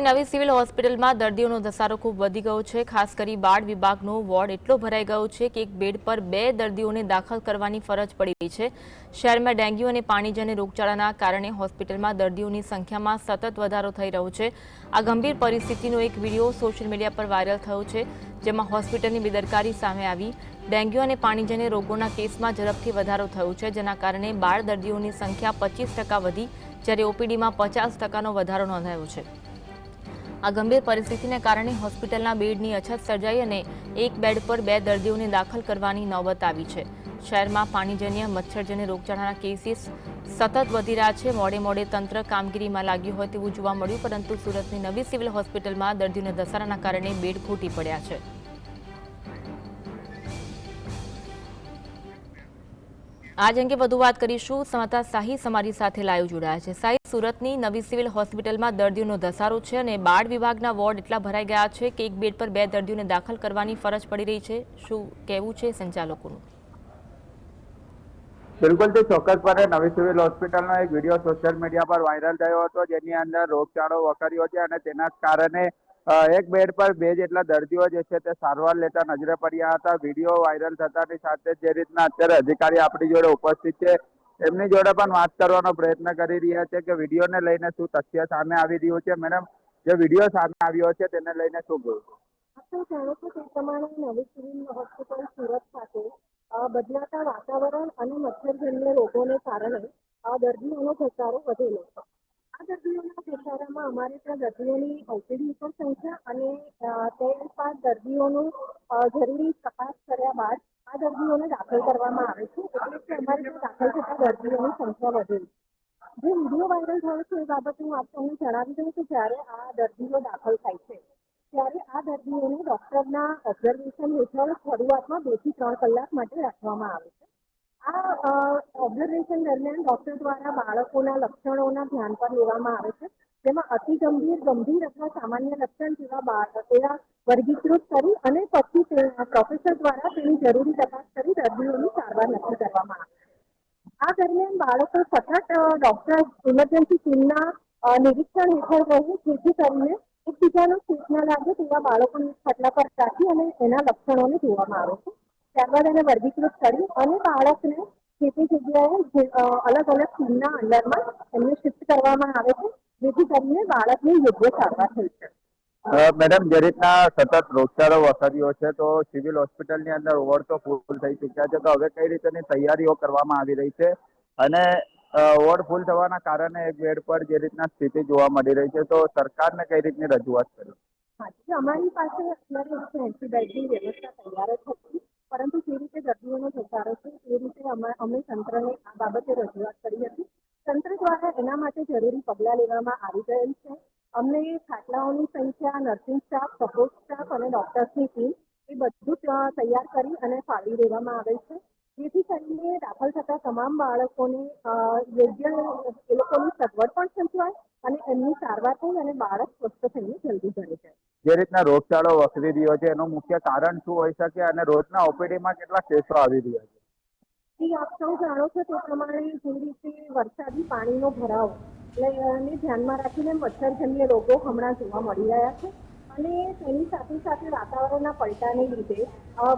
નવી સિવિલ હોસ્પિટલમાં દર્દીઓનો ધસારો ખૂબ વધી ગયો છે. ખાસ કરી બાળ વિભાગનો વોર્ડ એટલો ભરાઈ ગયો છે કે એક બેડ પર બે દર્દીઓને દાખલ કરવાની ફરજ પડી રહી છે. શહેરમાં ડેન્ગ્યુ અને પાણીજન્ય રોગચાળાના કારણે હોસ્પિટલમાં દર્દીઓની સંખ્યામાં સતત વધારો થઈ રહ્યો છે. આ ગંભીર પરિસ્થિતિનો એક વીડિયો સોશિયલ મીડિયા પર વાયરલ થયો છે, જેમાં હોસ્પિટલની બેદરકારી સામે આવી. ડેન્ગ્યુ અને પાણીજન્ય રોગોના કેસમાં ઝડપથી વધારો થયો છે, જેના કારણે બાળ દર્દીઓની સંખ્યા પચીસ વધી, જ્યારે ઓપીડીમાં પચાસ ટકાનો વધારો નોંધાયો છે. આ ગંભીર પરિસ્થિતિને કારણે હોસ્પિટલના બેડની અછત સર્જાઈ અને એક બેડ પર બે દર્દીઓને દાખલ કરવાની નોબત આવી છે. શહેરમાં પાણીજન્ય, મચ્છરજન્ય રોગચાળાના કેસીસ સતત વધી રહ્યા છે. મોડે મોડે તંત્ર કામગીરીમાં લાગ્યું હોય તેવું જોવા મળ્યું, પરંતુ સુરતની નવી સિવિલ હોસ્પિટલમાં દર્દીઓને ધસારાના કારણે બેડ ખૂટી પડ્યા છે. આજ અંગે વધુ વાત કરીશું. સમાતા સાહી અમારી સાથે લાઈવ જોડાયા છે. સાહી સુરતની નવી સિવિલ હોસ્પિટલમાં દર્દીઓનો ધસારો છે અને બાળ વિભાગના વોર્ડ એટલા ભરાઈ ગયા છે કે એક બેડ પર બે દર્દીઓને દાખલ કરવાની ફરજ પડી રહી છે. શું કહેવું છે સંચાલકોનું? બિલકુલ તે ચોક્કસપણે નવી સિવિલ હોસ્પિટલનો એક વીડિયો સોશિયલ મીડિયા પર વાયરલ થયો હતો, જેની અંદર રોગચાળો વકર્યો છે અને તેના કારણે એક બેડ પર બે જેટલા દર્દીઓ જે છે તે સારવાર લેતા નજરે પડ્યા હતા. વીડિયો વાયરલ થતાની સાથે જે રીતના અત્યારે અધિકારી આપણી જોડે ઉપસ્થિત છે, એમની જોડે પણ વાત કરવાનો પ્રયત્ન કરી રહ્યા છે કે વિડીયોને લઈને શું તથ્ય સામે આવી રહ્યું છે. મેડમ, જે વીડિયો સામે આવ્યો છે તેને લઈને શું કહ્યું બદલાતા વાતાવરણ અને મચ્છરજન્ય રોગોને કારણે દર્દીઓનો ઘટાડો વધેલો છે. દર્દીઓના ઘસારામાં અમારે ત્યાં દર્દીઓની ઓપીડી ઉપર સંખ્યા અને તે બાદ દર્દીઓનું જરૂરી તપાસ કર્યા બાદ આ દર્દીઓને દાખલ કરવામાં આવે છે. એટલે કે અમારે ત્યાં દાખલ થતા દર્દીઓની સંખ્યા વધેલી જે વીડિયો વાયરલ થયો છે એ બાબતે હું આપ તમને જણાવી દઉં કે જ્યારે આ દર્દીઓ દાખલ થાય છે, ત્યારે આ દર્દીઓને ડોક્ટરના ઓબ્ઝર્વેશન હેઠળ શરૂઆતમાં બેથી ત્રણ કલાક માટે રાખવામાં આવે છે. આ ઓબ્ઝર્વેશન દરમિયાન ડોક્ટર દ્વારા બાળકોના લક્ષણોના ધ્યાન પર લેવામાં આવે છે. જેમાં અતિ ગંભીર ગંભીર અથવા સામાન્ય લક્ષણ જેવા બાળ, એવા વર્ગીકૃત કરી અને પછી પ્રોફેસર દ્વારા તેની જરૂરી તપાસ કરી દર્દીઓની સારવાર નક્કી કરવામાં આવે આ દરમિયાન બાળકો સતત ડોક્ટર ઇમરજન્સી ટીમના નિરીક્ષણ હેઠળ રહે જેથી કરીને એકબીજાનો ચેપ ના લાગે તેવા બાળકોને ખાટલા પર રાખી અને એના લક્ષણોને જોવામાં આવે છે. ત્યારબાદ એને વર્ગીકૃત કરી અને બાળકને જે તે જગ્યાએ અલગ અલગ ટીમના અંડરમાં એમને શિફ્ટ કરવામાં આવે છે જેથી કરીને બાળકને યોગ્ય સારવાર થઈ શકે. મેડમ જે રીતના સતત રોગચાળો વસર્યો છે તો સિવિલ હોસ્પિટલની અંદર ઓવર તો ફૂલ થઈ ચૂક્યા છે તો હવે કઈ રીતેની તૈયારીઓ કરવામાં આવી રહી છે? અને ઓવર ફૂલ થવાના કારણે એક બેડ પર જે રીતના સ્થિતિ જોવા મળી રહી છે તો સરકારને કઈ રીતની રજૂઆત કરી? અમારી પાસે અત્યારે એંસી બેડની વ્યવસ્થા તૈયાર જ હતી. પરંતુ જે રીતે દર્દીઓનો ઘસારો છે, એ રીતે અમે તંત્રને આ બાબતે રજૂઆત કરી હતી. તંત્ર દ્વારા એના માટે જરૂરી પગલાં લેવામાં આવી ગયેલ છે. અમને ખાટલાઓની સંખ્યા નર્સિંગ સ્ટાફ સપોર્ટ સ્ટાફ અને ડોક્ટર્સની ટીમ એ બધું તૈયાર કરી અને ફાળવી દેવામાં આવેલ છે. જેથી કરીને દાખલ થતા તમામ બાળકોને યોગ્ય એ લોકોની સગવડ પણ સચવાય અને એમની સારવાર થઈ અને બાળક સ્વસ્થ થઈને જલ્દી ઘરે જે રીતના રોગચાળો વકરી રહ્યો છે, એનું મુખ્ય કારણ શું હોઈ શકે અને રોજના ઓપીડીમાં કેટલા કેસો આવી રહ્યા છે? જી, આપ સૌ જાણો છો તે પ્રમાણે જે રીતે વરસાદી પાણીનો ભરાવ એને ધ્યાનમાં રાખીને મચ્છરજન્ય રોગો હમણાં જોવા મળી રહ્યા છે. અને તેની સાથે સાથે વાતાવરણના પલટાને લીધે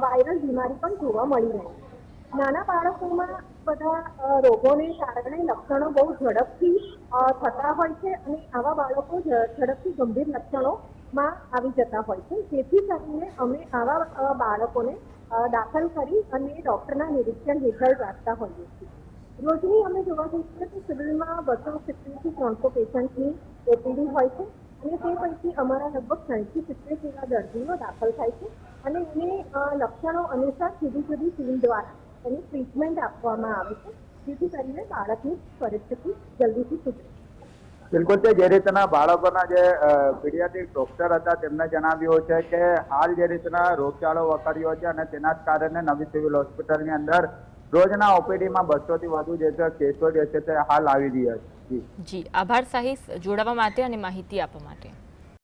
વાયરલ બીમારી પણ જોવા મળી રહી છે. નાના બાળકોમાં બધા રોગોને કારણે લક્ષણો બહુ ઝડપથી થતા હોય છે અને આવા બાળકો ઝડપથી ગંભીર લક્ષણોમાં આવી જતા હોય છે. જેથી કરીને અમે આવા બાળકોને દાખલ કરી અને ડૉક્ટરના નિરીક્ષણ હેઠળ રાખતા હોઈએ છીએ. રોજની અમે જોવા જઈએ તો સિવિલમાં બસો સિત્તેરથી ત્રણસો પેશન્ટની ઓપીડી હોય છે અને તે પૈકી અમારા લગભગ સાઠથી સિત્તેર જેવા દર્દીઓ દાખલ થાય છે અને એને લક્ષણો અનુસાર જુદી જુદી ટીમ દ્વારા એની ટ્રીટમેન્ટ આપવામાં આવે છે. જેથી કરીને બાળકની પરિસ્થિતિ જલ્દીથી સુધરે. બિલકુલ જે રીતના બાળકોના જે પીડિયાટ્રિક ડોક્ટર હતા, તેમને જણાવ્યું છે કે હાલ જે રીતના રોગચાળો વકર્યો છે અને તેના જ કારણે નવી સિવિલ હોસ્પિટલની અંદર રોજના ઓપીડીમાં બસોથી વધુ જે છે કેસો જે છે તે હાલ આવી રહ્યા છે. જી. આભાર સાહી જોડાવા માટે અને માહિતી આપવા માટે.